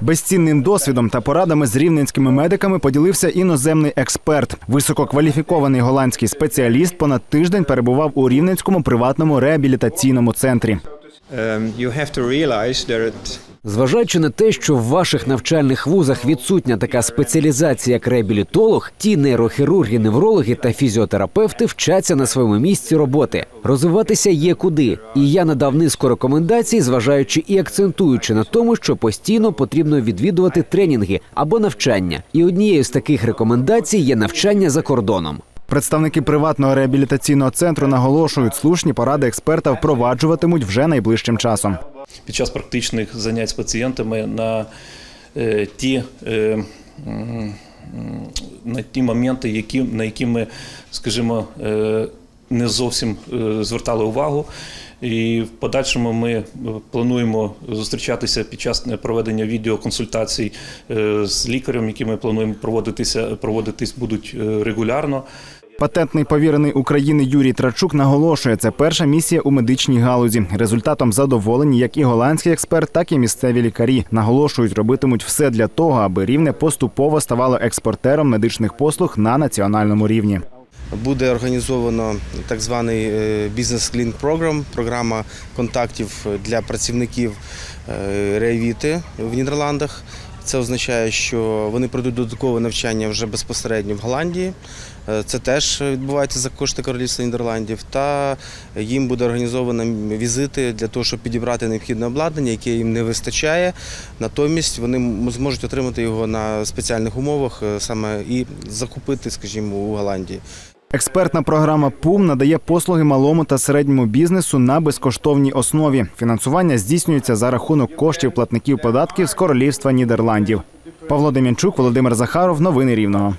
Безцінним досвідом та порадами з рівненськими медиками поділився іноземний експерт. Висококваліфікований голландський спеціаліст понад тиждень перебував у рівненському приватному реабілітаційному центрі. Зважаючи на те, що в ваших навчальних вузах відсутня така спеціалізація, як реабілітолог, ті нейрохірурги, неврологи та фізіотерапевти вчаться на своєму місці роботи. Розвиватися є куди. І я надав низку рекомендацій, зважаючи і акцентуючи на тому, що постійно потрібно відвідувати тренінги або навчання. І однією з таких рекомендацій є навчання за кордоном. Представники приватного реабілітаційного центру наголошують, слушні поради експерта впроваджуватимуть вже найближчим часом. під час практичних занять з пацієнтами на е, ті. Е, на ті моменти, які, на які ми, скажімо, е, не зовсім е, звертали увагу. І в подальшому ми плануємо зустрічатися під час проведення відеоконсультацій е, з лікарем, які ми плануємо проводитися, проводитись будуть регулярно. Патентний повірений України Юрій Трачук наголошує, це перша місія у медичній галузі. Результатом задоволені як і голландський експерт, так і місцеві лікарі. Наголошують, робитимуть все для того, аби рівне поступово ставало експортером медичних послуг на національному рівні. Буде організовано так званий е, бізнес клін програм, програма контактів для працівників е, Реавіти в Нідерландах. Це означає, що вони пройдуть додаткове навчання вже безпосередньо в Голландії. Е, Це теж відбувається за кошти Королівства Нідерландів. Та їм буде організовано візити для того, щоб підібрати необхідне обладнання, яке їм не вистачає. Натомість вони зможуть отримати його на спеціальних умовах е, саме і закупити, скажімо, у Голландії. Експертна програма ПУМ надає послуги малому та середньому бізнесу на безкоштовній основі. Фінансування здійснюється за рахунок коштів платників податків з королівства Нідерландів. Павло Дем'янчук, Володимир Захаров. Новини Рівного.